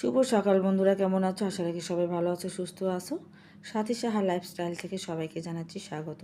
শুভ সকাল বন্ধুরা, কেমন আছো? আশা রাখি সবাই ভালো আছো, সুস্থ আছো। সাথী সাহা লাইফস্টাইল থেকে সবাইকে জানাচ্ছি স্বাগত।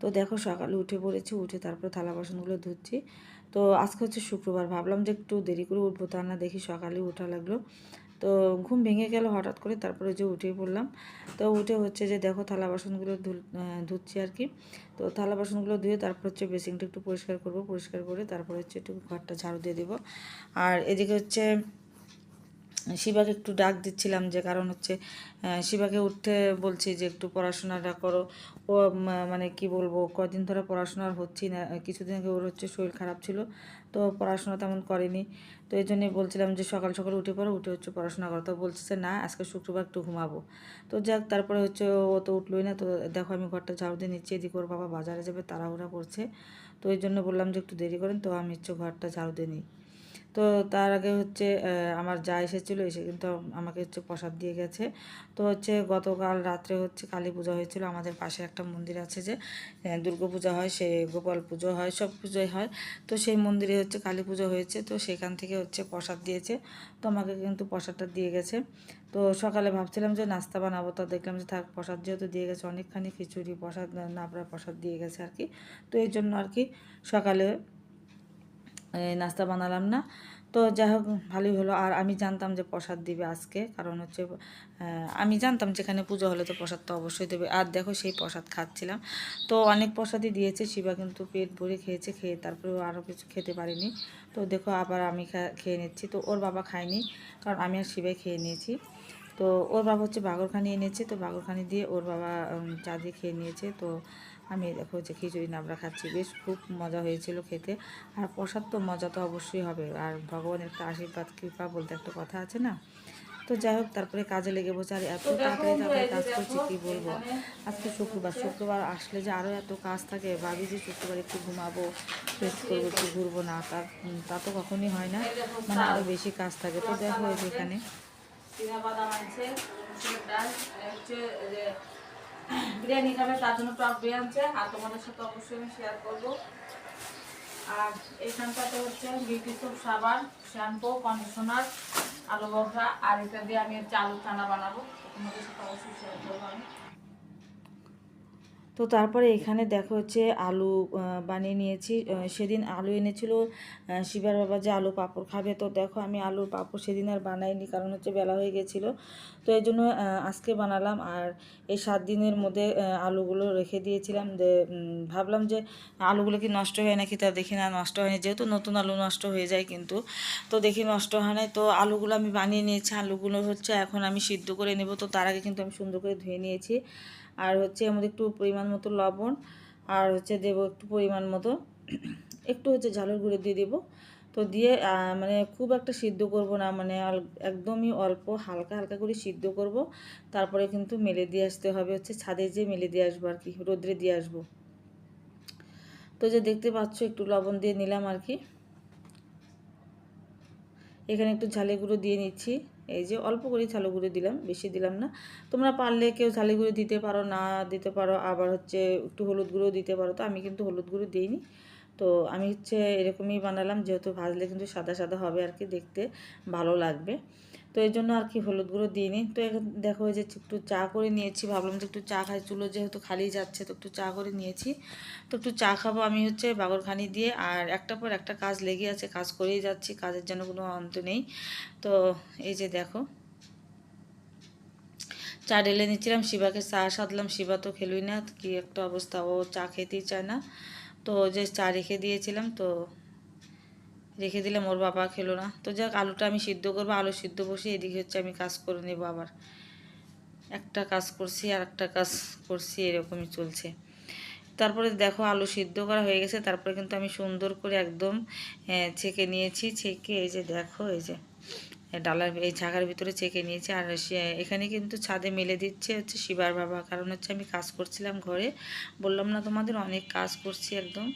তো দেখো, সকালে উঠে পড়েছি, উঠে তারপর থালা বাসনগুলো ধুচ্ছি। তো আজকে হচ্ছে শুক্রবার, ভাবলাম যে একটু দেরি করে উঠবো, তা না, দেখি সকালে ওঠা লাগল। তো ঘুম ভেঙে গেল হঠাৎ করে, তারপরে যে উঠে পড়লাম। তো উঠে হচ্ছে যে দেখো, থালা বাসনগুলো ধুচ্ছি আর কি। তো থালা বাসনগুলো ধুয়ে তারপর হচ্ছে বেসিনটা একটু পরিষ্কার করব, পরিষ্কার করে তারপর হচ্ছে একটু ঘরটা ঝাড়ু দিয়ে দেবো। আর এদিকে হচ্ছে শিবাকে একটু ডাক দিচ্ছিলাম যে কারণ হচ্ছে শিবাকে উঠতে বলছি যে একটু পড়াশোনাটা করো। ও মানে কি বলব, কদিন ধরে পড়াশোনা হচ্ছি না। কিছুদিন আগে ওর হচ্ছে শরীর খারাপ ছিল, তো পড়াশোনা তেমন করেনি। তো এই জন্যই বলছিলাম যে সকাল সকাল উঠে পড়ো, উঠে হচ্ছে পড়াশোনা করো। তো বলছে না, আজকে শুক্রবার একটু ঘুমাবো। তো যাক, তারপরে হচ্ছে ও তো উঠলোই না। তো দেখো আমি ঘরটা ঝাড়ু দিয়ে নিচ্ছি। এদিকে ওর বাবা বাজারে যাবে, তাড়াহুড়া করছে। তো এই জন্য বললাম যে একটু দেরি করেন, তো আমি হচ্ছে ঘরটা ঝাড়ু দিয়ে নিই। তো তার আগে হচ্ছে আমার যা এসেছিল, এসে কিন্তু আমাকে হচ্ছে প্রসাদ দিয়ে গেছে। তো হচ্ছে গতকাল রাত্রে হচ্ছে কালী পূজা হয়েছিল। আমাদের পাশে একটা মন্দির আছে যে দুর্গা পূজা হয়, সে গোপাল পুজো হয়, সব পুজোই হয়। তো সেই মন্দিরে হচ্ছে কালী পুজো হয়েছে। তো সেখান থেকে হচ্ছে প্রসাদ দিয়েছে। তো আমাকে কিন্তু প্রসাদটা দিয়ে গেছে। তো সকালে ভাবছিলাম যে নাস্তা বানাবো, তো দেখলাম যে থাক, প্রসাদ যেহেতু দিয়ে গেছে, অনেকখানি খিচুড়ি প্রসাদ না নাপড়া প্রসাদ দিয়ে গেছে আর কি। তো এই জন্য আর কি সকালে নাস্তা বানালাম না। তো যাই হোক, ভালোই হলো। আর আমি জানতাম যে প্রসাদ দিবে আজকে। কারণ হচ্ছে আমি জানতাম যেখানে পুজো হলে তো প্রসাদ তো অবশ্যই দেবে। আর দেখো সেই প্রসাদ খাচ্ছিলাম। তো অনেক প্রসাদই দিয়েছে। শিবা কিন্তু পেট ভরে খেয়েছে, খেয়ে তারপরে আরও কিছু খেতে পারিনি। তো দেখো আবার আমি খেয়ে নিচ্ছি। তো ওর বাবা খায়নি, কারণ আমি আর শিবাই খেয়ে নিয়েছি। তো ওর বাবা হচ্ছে বাগরখানি এনেছে। তো বাগরখানি দিয়ে ওর বাবা চা দিয়ে খেয়ে নিয়েছে। তো আমি দেখো যে খিচুড়ি নাবড়া খাচ্ছি বেশ খুব মজা হয়েছিল খেতে। আর প্রসাদ তো মজা তো অবশ্যই হবে। আর ভগবানের একটা আশীর্বাদ কৃপা বলতে একটা কথা আছে না? তো যাই হোক তারপরে কাজে লেগে বসে আর এত তাড়াতাড়ি তাড়াতাড়ি কাজ করছি কী বলব? আজকে শুক্রবার শুক্রবার আসলে যে আরও এত কাজ থাকে ভাবি যে শুক্রবার একটু ঘুমাবো রেস্ট করব একটু ঘুরবো না তা তা তো কখনই হয় না। মানে আরও বেশি কাজ থাকে। তো দেখো এখানে। বিরিয়ানি খাবে, তার জন্য টক দই আনছে। আর তোমাদের সাথে অবশ্যই আমি শেয়ার করব। আর এইখানটাতে হচ্ছে বিউটি সোপ সাবান, শ্যাম্পু কন্ডিশনার আলু বড়া আর এটা দিয়ে আমি হচ্ছে আলু চানা বানাবো। তোমাদের সাথে অবশ্যই শেয়ার করব আমি। তো তারপরে এখানে দেখো হচ্ছে আলু বানিয়ে নিয়েছি। সেদিন আলু এনেছিল শিবার বাবা যে আলু পাঁপড় খাবে। তো দেখো আমি আলুর পাঁপড় সেদিন আর বানাইনি, কারণ হচ্ছে বেলা হয়ে গেছিল। তো এই জন্য আজকে বানালাম। আর এই সাত দিনের মধ্যে আলুগুলো রেখে দিয়েছিলাম ভাবলাম যে আলুগুলো কি নষ্ট হয় নাকি তা দেখি না, নষ্ট হয়নি। যেহেতু নতুন আলু নষ্ট হয়ে যায় কিন্তু, তো দেখি নষ্ট হয় না তো আলুগুলো আমি বানিয়ে নিয়েছি। আলুগুলো হচ্ছে এখন আমি সিদ্ধ করে নেব। তো তার আগে কিন্তু আমি সুন্দর করে ধুয়ে নিয়েছি। আর হচ্ছে এর মধ্যে একটু পরিমাণ মতো লবণ, আর হচ্ছে দেবো একটু পরিমাণ মতো, একটু হচ্ছে ঝালের গুঁড়ো দিয়ে দেবো। তো দিয়ে মানে খুব একটা সিদ্ধ করব না মানে একদমই অল্প, হালকা হালকা করে সিদ্ধ করব। তারপরে কিন্তু মেলে দিয়ে আসতে হবে, হচ্ছে ছাদে যে মেলে দিয়ে আসব আর কি, রোদ্রে দিয়ে আসব। তো যে দেখতে পাচ্ছ, একটু লবণ দিয়ে নিলাম আর কি। এখানে একটু ঝালে গুঁড়ো দিয়ে নিচ্ছি। এই যে অল্প করে ঝালু গুঁড়ো দিলাম, বেশি দিলাম না। তোমরা পারলে কেউ ঝালু গুঁড়ো দিতে পারো, না দিতে পারো, আবার হচ্ছে একটু হলুদ গুঁড়ো দিতে পারো। তো আমি কিন্তু হলুদ গুঁড়ো দিইনি। তো আমি হচ্ছে এরকমই বানালাম, যেহেতু ভাজলে কিন্তু সাদা সাদা হবে আর কি, দেখতে ভালো লাগবে। তো এই জন্য আর কি হলুদ গুঁড়ো দিইনি। তো দেখো যে একটু চা করে নিয়েছি, ভাবলাম যে একটু চা খাই। চুলো যেহেতু খালি যাচ্ছে, তো একটু চা করে নিয়েছি। তো একটু চা খাব আমি হচ্ছে বাগরখানি দিয়ে। আর একটা পর একটা কাজ লেগে আছে, কাজ করেই যাচ্ছি, কাজের জন্য কোনো অন্ত নেই। তো এই যে দেখো। চা ঢেলে নিচ্ছিলাম, শিবাকে চা সাধলাম, শিবা তো খেলুই না কি একটা অবস্থা, ও চা খেতেই চায় না। তো যে চা রেখে দিয়েছিলাম, তো রেখে দিলাম, ওর বাবা খেলো না। তো যাক, আলুটা আমি সিদ্ধ করব, আলু সিদ্ধ বসে এদিকে হচ্ছে আমি কাজ করে নেব আবার। একটা কাজ করছি আর একটা কাজ করছি, এরকমই চলছে। তারপরে দেখো আলু সিদ্ধ করা হয়ে গেছে, তারপরে কিন্তু আমি সুন্দর করে একদম ছেঁকে নিয়েছি, ছেঁকে এই যে দেখো, এই যে ডালার, এই ঝাঁকার ভিতরে চেকে নিয়েছি। আর এখানে কিন্তু ছাদে মেলে দিচ্ছে হচ্ছে শিবার বাবা, কারণ হচ্ছে আমি কাজ করছিলাম ঘরে। বললাম না তোমাদের, অনেক কাজ করছি একদম।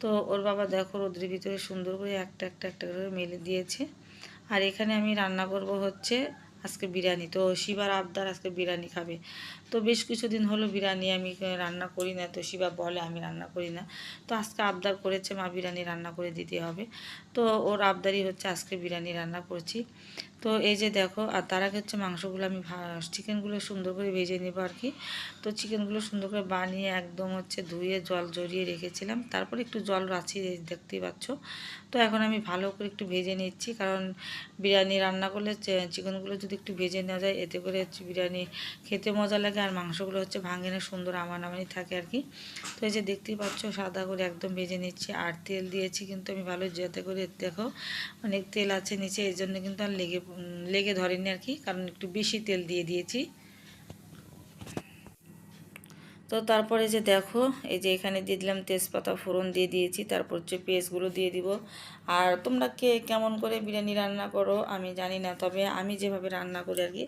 তো ওর বাবা দেখো রোদ্রের ভিতরে সুন্দর করে একটা একটা একটা করে মেলে দিয়েছে। আর এখানে আমি রান্না করব হচ্ছে আজকে বিরিয়ানি। তো শিবার আবদার আজকে বিরিয়ানি খাবে। তো বেশ কিছুদিন হলো বিরিয়ানি আমি রান্না করি না, তো শিবা বলে আমি রান্না করি না। তো আজকে আবদার করেছে মা বিরিয়ানি রান্না করে দিতে হবে। তো ওর আবদারই হচ্ছে আজকে বিরিয়ানি রান্না করছি। তো এই যে দেখো, আর তার আগে হচ্ছে মাংসগুলো আমি চিকেনগুলো সুন্দর করে ভেজে নেব আর কি। তো চিকেনগুলো সুন্দর করে বানিয়ে একদম হচ্ছে ধুয়ে জল জড়িয়ে রেখেছিলাম। তারপর একটু জল রাখছি দেখতেই পাচ্ছ। তো এখন আমি ভালো করে একটু ভেজে নিচ্ছি, কারণ বিরিয়ানি রান্না করলে চিকেনগুলো যদি একটু ভেজে নেওয়া যায়, এতে করে হচ্ছে বিরিয়ানি খেতে মজা লাগে আর মাংসগুলো হচ্ছে ভাঙে না সুন্দর আমানামানি থাকে আর কি। তো এই যে দেখতেই পাচ্ছ, সাদা করে একদম ভেজে নিচ্ছি, আর তেল দিয়েছি কিন্তু আমি ভালো যাতে করে, দেখো, অনেক তেল আছে নিচে, এই জন্য কিন্তু আর লেগে লেগে ধরেনি আর কি কারণ একটু বেশি তেল দিয়ে দিয়েছি। তো তারপরে যে দেখো, এই যে এখানে দিয়ে দিলাম তেজপাতা ফোড়ন দিয়ে দিয়েছি, তারপর হচ্ছে পেঁয়াজগুলো দিয়ে দিব। আর তোমরা কে কেমন করে বিরিয়ানি রান্না করো আমি জানি না, তবে আমি যেভাবে রান্না করি আর কি,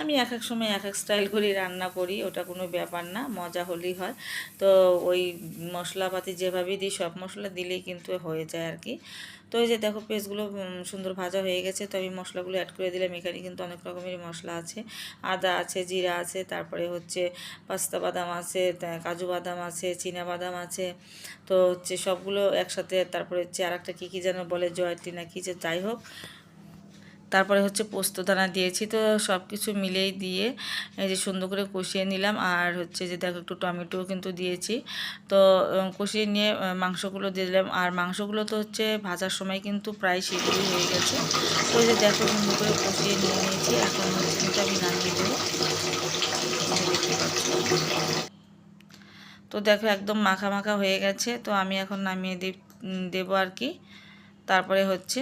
আমি এক এক সময় এক এক স্টাইল করে রান্না করি, ওটা কোনো ব্যাপার না, মজা হলেই হয়। তো ওই মশলাপাতি যেভাবে দিই, সব মশলা দিলেই কিন্তু হয়ে যায় আর কি। তো এই যে দেখো পেস্টগুলো সুন্দর ভাজা হয়ে গেছে, তো আমি মশলাগুলো অ্যাড করে দিলাম, এখানে কিন্তু অনেক রকমের মশলা আছে। আদা আছে, জিরা আছে, তারপরে হচ্ছে পাস্তা বাদাম আছে কাজু বাদাম আছে, চীনা বাদাম আছে, তো হচ্ছে সবগুলো একসাথে তারপরে হচ্ছে আর একটা কী কী যেন বলে জয়টি না কী যে যাই হোক। তারপরে হচ্ছে পোস্ত দানা দিয়েছি, তো সব কিছু মিলেই দিয়ে এই যে সুন্দর করে কষিয়ে নিলাম। আর হচ্ছে যে দেখো একটু টমেটো কিন্তু দিয়েছি, তো কষিয়ে নিয়ে মাংসগুলো দিয়ে দিলাম। আর মাংসগুলো তো হচ্ছে ভাজার সময় কিন্তু প্রায় সিদ্ধই হয়ে গেছে। তো যে দেখো সুন্দর করে কষিয়ে নিয়ে নিয়েছি, এখন হচ্ছে আমি নামিয়ে দেবো এই যে দেখতে পাচ্ছ। তো দেখো একদম মাখা মাখা হয়ে গেছে, তো আমি এখন নামিয়ে দেব আর কি। তারপরে হচ্ছে,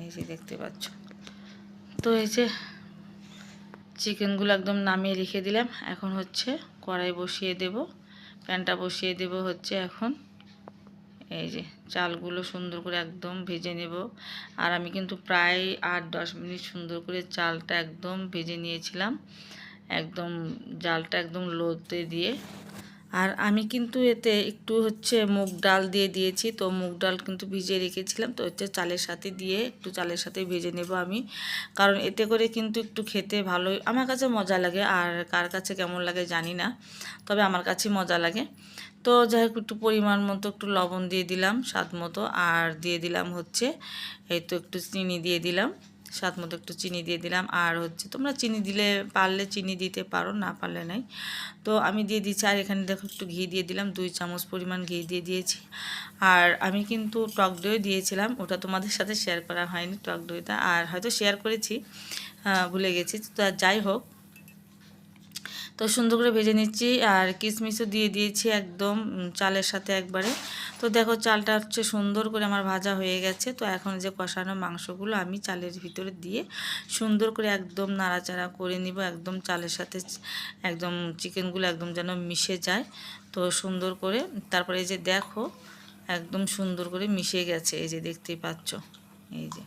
এই যে দেখতে পাচ্ছ। তো এই যে চিকেনগুলো একদম নামিয়ে রেখে দিলাম। এখন হচ্ছে কড়াই বসিয়ে দেব, প্যানটা বসিয়ে দেব হচ্ছে এখন। এই যে চালগুলো সুন্দর করে একদম ভেজে নেব। আর আমি কিন্তু প্রায় আট দশ মিনিট সুন্দর করে চালটা একদম ভেজে নিয়েছিলাম। একদম জালটা একদম লোতে দিয়ে। আর আমি কিন্তু এতে একটু হচ্ছে মুগ ডাল দিয়ে দিয়েছি। তো মুগ ডাল কিন্তু ভিজিয়ে রেখেছিলাম। তো হচ্ছে চালের সাথে দিয়ে একটু চালের সাথে ভেজে নেব আমি। কারণ এতে করে কিন্তু একটু খেতে ভালোই, আমার কাছে মজা লাগে। আর কার কাছে কেমন লাগে জানি না, তবে আমার কাছে মজা লাগে। তো যাই হোক, একটু পরিমাণ মতো একটু লবণ দিয়ে দিলাম, স্বাদ মতো। আর দিয়ে দিলাম হচ্ছে, এই তো একটু চিনি দিয়ে দিলাম। স্বাদ মতো একটু চিনি দিয়ে দিলাম। আর হচ্ছে তোমরা চিনি দিলে, পারলে চিনি দিতে পারো, না পারলে নাই। তো আমি দিয়ে দিচ্ছি, আর এখানে দেখো একটু ঘি দিয়ে দিলাম, দুই চামচ পরিমাণ ঘি দিয়ে দিয়েছি। আর আমি কিন্তু টক দই দিয়েছিলাম, ওটা তোমাদের সাথে শেয়ার করা হয়নি টক দইটা। আর হয়তো শেয়ার করেছি ভুলে গেছি। তো যাই হোক তো সুন্দর করে ভেজে নিচ্ছি আর কিশমিশও দিয়ে দিয়েছি একদম চালের সাথে একবারে। তো দেখো চালটা হচ্ছে সুন্দর করে আমার ভাজা হয়ে গেছে। তো এখন যে কষানো মাংসগুলো আমি চালের ভিতরে দিয়ে সুন্দর করে একদম নাড়াচাড়া করে নিব, একদম চালের সাথে একদম চিকেনগুলো একদম যেন মিশে যায়। তো সুন্দর করে, তারপরে এই যে দেখো, একদম সুন্দর করে মিশে গেছে, এই যে দেখতেই পাচ্ছ, এই যে।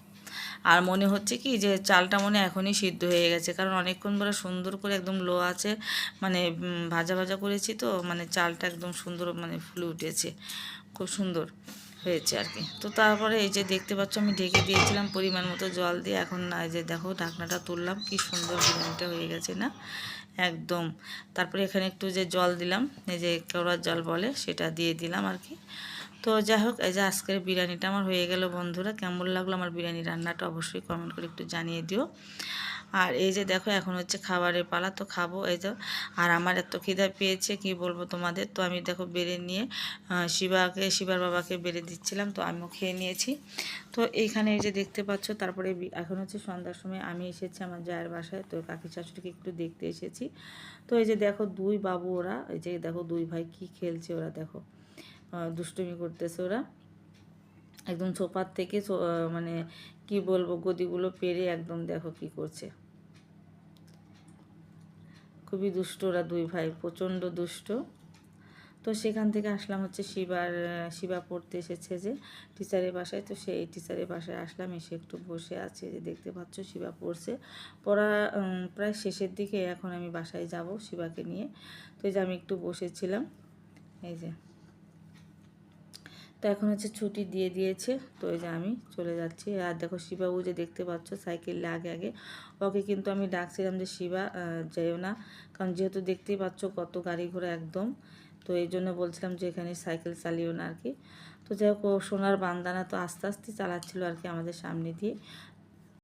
আর মনে হচ্ছে কি যে চালটা মনে এখনই সিদ্ধ হয়ে গেছে। কারণ অনেকক্ষণ ধরে সুন্দর করে একদম লো আছে মানে ভাজা ভাজা করেছি তো মানে চালটা একদম সুন্দর মানে ফুলে উঠেছে। খুব সুন্দর হয়েছে আর কি। তো তারপরে এই যে দেখতে পাচ্ছ আমি ঢেকে দিয়েছিলাম পরিমাণ মতো জল দিয়ে। এখন না যে দেখো ঢাকনাটা তুললাম, কি সুন্দর বিরিয়ানিটা হয়ে গেছে না? একদম। তারপরে এখানে একটু যে জল দিলাম, এই যে কেওড়ার জল বলে সেটা দিয়ে দিলাম আর কি। তো যাই হোক, এই যে আজকের বিরিয়ানিটা আমার হয়ে গেল বন্ধুরা, কেমন লাগল আমার বিরিয়ানি রান্নাটা অবশ্যই কমেন্ট করে একটু জানিয়ে দিও। আর এই যে দেখো, এখন হচ্ছে খাবারের পালা, তো খাব এই তো আর আমার এত খিদা পেয়েছে, কি বলব তোমাদের? তো আমি দেখো বেড়ে নিয়ে শিবাকে, শিবার বাবাকে বেড়ে দিচ্ছিলাম, তো আমিও খেয়ে নিয়েছি। তো এইখানে এই যে দেখতে পাচ্ছ, তারপরে এখন হচ্ছে সন্ধ্যার সময় আমি এসেছি আমার জায়ের বাসায়, তো কাকি শাশুড়িকে একটু দেখতে এসেছি। তো এই যে দেখো দুই বাবু ওরা, এই যে দেখো দুই ভাই কি খেলছে ওরা, দেখো। দুষ্টুমি করতেছে ওরা। একদম সোফার থেকে মানে কি বলব, গদিগুলো পেরে একদম দেখো কি করছে। খুবই দুষ্ট ওরা দুই ভাই, প্রচণ্ড দুষ্ট। তো সেখান থেকে আসলাম হচ্ছে শিবার শিবা পড়তে এসেছে যে টিচারের বাসায়। তো সেই টিচারের বাসায় আসলাম, এসে একটু বসে আছে যে দেখতে পাচ্ছ শিবা পড়ছে। পড়া প্রায় শেষের দিকে এখন আমি বাসায় যাব শিবাকে নিয়ে। তো এই যে আমি একটু বসেছিলাম, এই যে। তো এখন হচ্ছে ছুটি দিয়ে দিয়েছে। তো এই যে আমি চলে যাচ্ছি। আর দেখো শিবাবু যে দেখতে পাচ্ছ, সাইকেলে আগে আগে। ওকে কিন্তু আমি ডাকছিলাম যে, শিবা যাইও না। কারণ যেহেতু দেখতেই পাচ্ছ কত গাড়ি ঘোড়া একদম। তো এই জন্য বলছিলাম যে, এখানে সাইকেল চালিও না আর কি তো যাই হোক সোনার বান্দানা তো আস্তে আস্তে চালাচ্ছিল আর কি আমাদের সামনে দিয়ে।